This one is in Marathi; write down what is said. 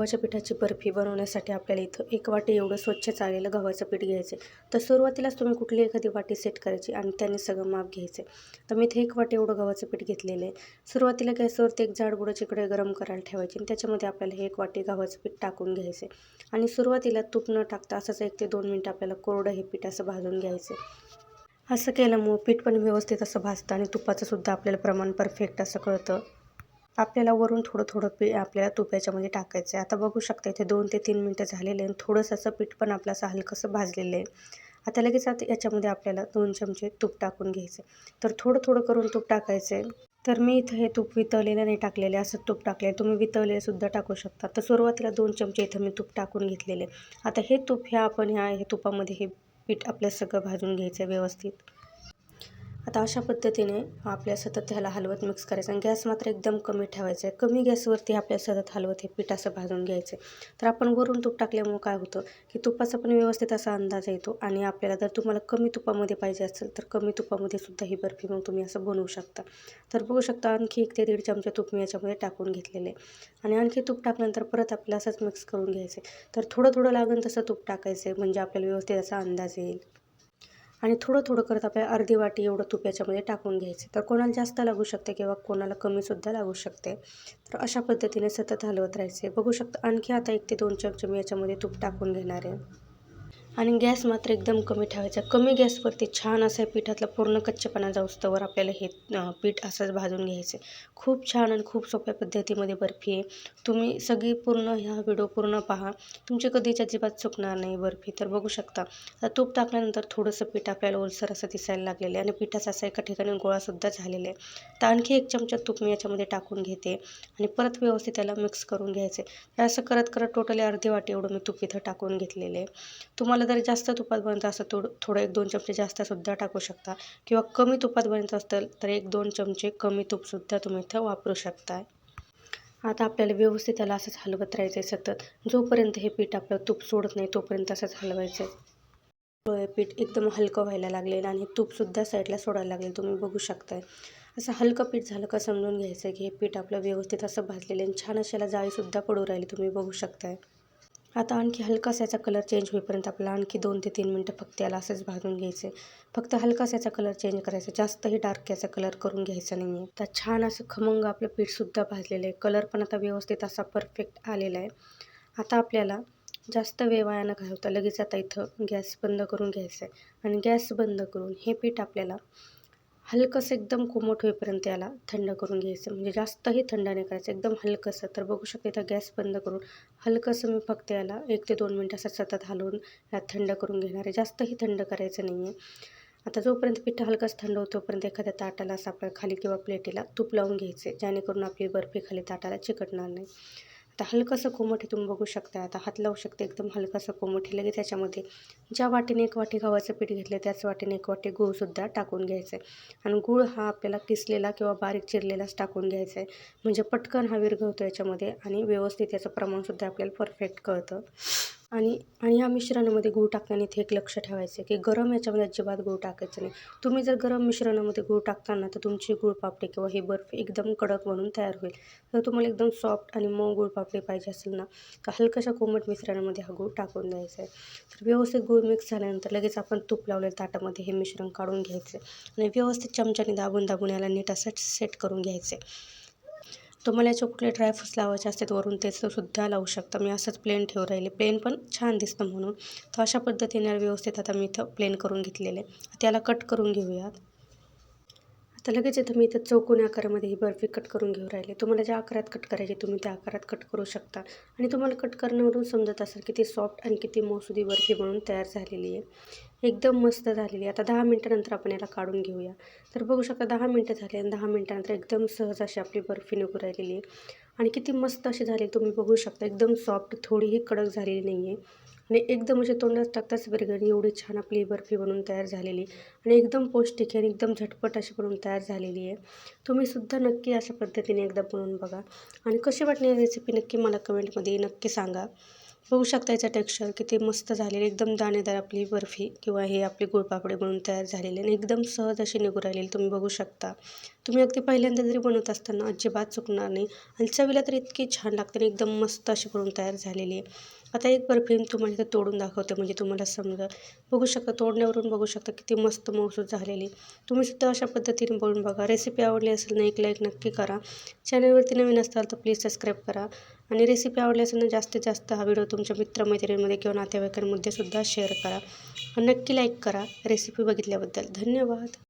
गव्हाच्या पिठाची बर्फी बनवण्यासाठी आपल्याला इथं एक वाटी एवढं स्वच्छ चाललेलं गव्हाचं पीठ घ्यायचं तर सुरुवातीलाच तुम्ही कुठली एखादी वाटी सेट करायची आणि त्याने सगळं माप घ्यायचं आहे तर मी इथे एक वाटी एवढं गव्हाचं पीठ घेतलेलं आहे. सुरुवातीला गॅसवरती एक जाड बुडाची इकडे गरम करायला ठेवायची आणि त्याच्यामध्ये आपल्याला हे एक वाटी गव्हाचं पीठ टाकून घ्यायचं आणि सुरुवातीला तूप न टाकता असंच एक ते दोन मिनटं आपल्याला कोरडं हे पीठ असं भाजून घ्यायचं असं केल्यामुळं पीठ पण व्यवस्थित असं भाजतं आणि तुपाचं सुद्धा आपल्याला प्रमाण परफेक्ट असं कळतं. आपल्याला वरून थोडं थोडं पी आपल्याला तूप याच्यामध्ये टाकायचं आहे आता बघू शकता इथे दोन ते तीन मिनटं झालेले आहे थोडंसं असं पीठ पण आपलं असं हलकंसं भाजलेलं आहे. आता लगेच आता याच्यामध्ये आपल्याला दोन चमचे तूप टाकून घ्यायचं तर थोडं थोडं करून तूप टाकायचं आहे तर मी इथं हे तूप वितळलेलं नाही टाकलेले असं तूप टाकले तुम्ही वितळलेलं सुद्धा टाकू शकता. तर सुरुवातीला दोन चमचे इथं मी तूप टाकून घेतलेले आता हे तूप ह्या आपण ह्या हे तुपामध्ये हे पीठ आपल्या सगळं भाजून घ्यायचं आहे व्यवस्थित. आता अशा पद्धतीने आपल्या सतत ह्याला हलवत मिक्स करायचं. आणि गॅस मात्र एकदम कमी ठेवायचा आहे. कमी गॅसवरती आपल्या सतत हलवत हे पीठ असं भाजून घ्यायचं तर आपण वरून तूप टाकल्यामुळं काय होतं की तुपाचा पण व्यवस्थित असा अंदाज येतो आणि आपल्याला जर तुम्हाला कमी तुपामध्ये पाहिजे असेल तर कमी तुपामध्ये सुद्धा ही बर्फी मग तुम्ही असं बनवू शकता. तर बघू शकता आणखी एक ते दीड चमचे तूप मी याच्यामध्ये टाकून घेतलेले आणि आणखी तूप टाकल्यानंतर परत आपल्याला असंच मिक्स करून घ्यायचं तर थोडं थोडं लागेल तसं तूप टाकायचं आहे. म्हणजे आपल्याला व्यवस्थित असा अंदाज येईल. आणि थोडं थोडं करत आपल्याला अर्धी वाटी एवढं तूप याच्यामध्ये टाकून घ्यायचं. तर कोणाला जास्त लागू शकते किंवा कोणाला कमीसुद्धा लागू शकते. तर अशा पद्धतीने सतत हलवत राहायचे. बघू शकता आणखी आता एक ते दोन चमचे मी याच्यामध्ये तूप टाकून घेणार आहे. आणि गॅस मात्र एकदम कमी ठेवायचा. कमी गॅसवरती छान असं पिठातला पूर्ण कच्चेपणा जाऊस्तवर आपल्याला हे पीठ असंच भाजून घ्यायचं. खूप छान आणि खूप सोप्या पद्धतीमध्ये बर्फी आहे. तुम्ही सगळी पूर्ण ह्या व्हिडिओ पूर्ण पहा. तुमची कधीच अजिबात चुकणार नाही बर्फी तर बघू शकता. आता तूप टाकल्यानंतर थोडंसं पीठ आपल्याला ओलसर असं दिसायला लागलेलं आहे आणि पिठाचा असा एका ठिकाणी गोळासुद्धा झालेला आहे. तर आणखी एक चमचा तूप मी याच्यामध्ये टाकून घेते आणि परत व्यवस्थित त्याला मिक्स करून घ्यायचे तर असं करत करत टोटली अर्धी वाटी एवढं मी तूप इथं टाकून घेतलेलं आहे. तुम्हाला जर जास्त तुपात बनतं असं थोडं थोडं एक दोन चमचे जास्तसुद्धा टाकू शकता. किंवा कमी तुपात बनत असेल तर एक दोन चमचे कमी तूपसुद्धा तुम्ही इथं वापरू शकता. आता आपल्याला व्यवस्थित त्याला असंच हलवत राहायचं आहे सतत. जोपर्यंत हे पीठ आपलं तूप सोडत नाही तोपर्यंत असंच हलवायचं आहे पीठ एकदम हलकं व्हायला लागलेलं आणि तूपसुद्धा साईडला सोडायला लागले तुम्ही बघू शकताय. असं हलकं पीठ झालं का समजून घ्यायचं की हे पीठ आपलं व्यवस्थित असं भाजलेलं आणि छान अशाला जाळीसुद्धा पडू राहिली. तुम्ही बघू शकताय. आता आणखी हलकासा याचा कलर चेंज होईपर्यंत आपल्याला आणखी दोन ते तीन मिनटं फक्त याला असंच भाजून घ्यायचं. आहे फक्त हलकासा याचा कलर चेंज करायचा. जास्तही डार्क याचा कलर करून घ्यायचा नाही आहे तर छान असं खमंग आपलं पीठसुद्धा भाजलेलं आहे. कलर पण आता व्यवस्थित असा परफेक्ट आलेला आहे. आता आपल्याला जास्त वेळ वाया न घालवता लगेच आता इथं गॅस बंद करून घ्यायचं आहे आणि गॅस बंद करून हे पीठ आपल्याला हलकंसं एकदम कोमट होईपर्यंत याला थंड करून घ्यायचं. म्हणजे जास्तही थंड नाही करायचं. एकदम हलकंसं. तर बघू शकते इथं गॅस बंद करून हलकंसं मी फक्त याला एक ते दोन मिनटं असं सतत हलवून यात थंड करून घेणार आहे. जास्तही थंड करायचं नाही आहे. आता जोपर्यंत पिठं हलकंच थंड होतो तोपर्यंत एखाद्या ताटाला असं आपल्या खाली किंवा प्लेटीला तूप लावून घ्यायचे जेणेकरून आपली बर्फी खाली ताटाला चिकटणार नाही. आता हलकंसं कोमट तुम्ही बघू शकता आता हात लावू शकते एकदम हलकंसं कोमट हे लगेच त्याच्यामध्ये ज्या वाटीने एक वाटी गव्हाचं पीठ घेतलं त्याच वाटीने एक वाटी गूळसुद्धा टाकून घ्यायचं आहे आणि गूळ हा आपल्याला किसलेला किंवा बारीक चिरलेलाच टाकून घ्यायचा आहे म्हणजे पटकन हा विरघळतो याच्यामध्ये आणि व्यवस्थित याचं प्रमाणसुद्धा आपल्याला परफेक्ट कळतं. आणि आणि ह्या मिश्रणामध्ये गूळ टाकताना इथे एक लक्ष ठेवायचं की गरम याच्यामध्ये अजिबात गूळ टाकायचं नाही. तुम्ही जर गरम मिश्रणामध्ये गूळ टाकताना तर तुमची गुळपापडी किंवा ही बर्फ एकदम कडक बनून तयार होईल. जर तुम्हाला एकदम सॉफ्ट आणि मऊ गुळपापडी पाहिजे असेल ना तर हलकशा कोमट मिश्रणामध्ये हा गूळ टाकून द्यायचा आहे. तर व्यवस्थित गूळ मिक्स झाल्यानंतर लगेच आपण तूप लावलेल्या ताटामध्ये हे मिश्रण काढून घ्यायचं आणि व्यवस्थित चमच्याने दाबून दाबून याला नीट असं सेट करून घ्यायचं तुम्हाला याचे ड्रायफ्रूट्स लावायचे असतात वरून ते सुद्धा लावू शकता. मी असंच प्लेन ठेवू राहिले. प्लेन पण छान दिसतं म्हणून. तर अशा पद्धतीने व्यवस्थित आता मी इथं प्लेन करून घेतलेले त्याला कट करून घेऊयात. आता लगेच इथं मी इथं चौकोनी आकारामध्ये ही बर्फी कट करून घेऊन राहिले. तुम्हाला ज्या आकारात कट करायची तुम्ही त्या आकारात कट करू शकता. आणि तुम्हाला कट करण्यावरून समजत असेल किती सॉफ्ट आणि किती मौसुदी बर्फी म्हणून तयार झालेली आहे. एकदम मस्त झालेली आहे. आता दहा मिनटानंतर आपण याला काढून घेऊया. तर बघू शकता दहा मिनटं झाली आणि दहा मिनटानंतर एकदम सहज अशी आपली बर्फी निघू राहिलेली आहे. आणि किती मस्त अशी झाली तुम्ही बघू शकता. एकदम सॉफ्ट थोडीही कडक झालेली नाही आहे आणि एकदम असे तोंडात टाकताच बिरगणी एवढी छान आपली बर्फी बनवून तयार झालेली आणि एकदम पौष्टिक आणि एकदम झटपट अशी बनवून तयार झालेली आहे. तुम्हीसुद्धा नक्की अशा पद्धतीने एकदा बनवून बघा. आणि कशी वाटली रेसिपी नक्की मला कमेंटमध्ये नक्की सांगा. बघू शकता याचा टेक्स्चर किती मस्त झालेलं एकदम दाणेदार आपली बर्फी किंवा हे आपली गुळपापडे बनवून तयार झालेले आणि एकदम सहज अशी निघू राहिलेली तुम्ही बघू शकता. तुम्ही अगदी पहिल्यांदा जरी बनवत असताना अजिबात चुकणार नाही. आणि चवीला तर इतकी छान लागते आणि एकदम मस्त अशी बनवून तयार झालेली आहे. आता एक बर्फी तुम्हाला इथं तोडून दाखवते. म्हणजे तुम्हाला समजा बघू शकता तोडण्यावरून बघू शकता किती मस्त मौसूद झालेली. तुम्हीसुद्धा अशा पद्धतीने बनवून बघा. रेसिपी आवडली असेल ना एक लाईक नक्की करा. चॅनलवरती नवीन असाल तर प्लीज सबस्क्राईब करा. आणि रेसिपी आवडली असेल ना जास्तीत जास्त हा व्हिडिओ तुमच्या मित्रमैत्रिणींमध्ये किंवा नातेवाईकांमध्ये सुद्धा शेअर करा. नक्की लाईक करा. रेसिपी बघितल्याबद्दल धन्यवाद.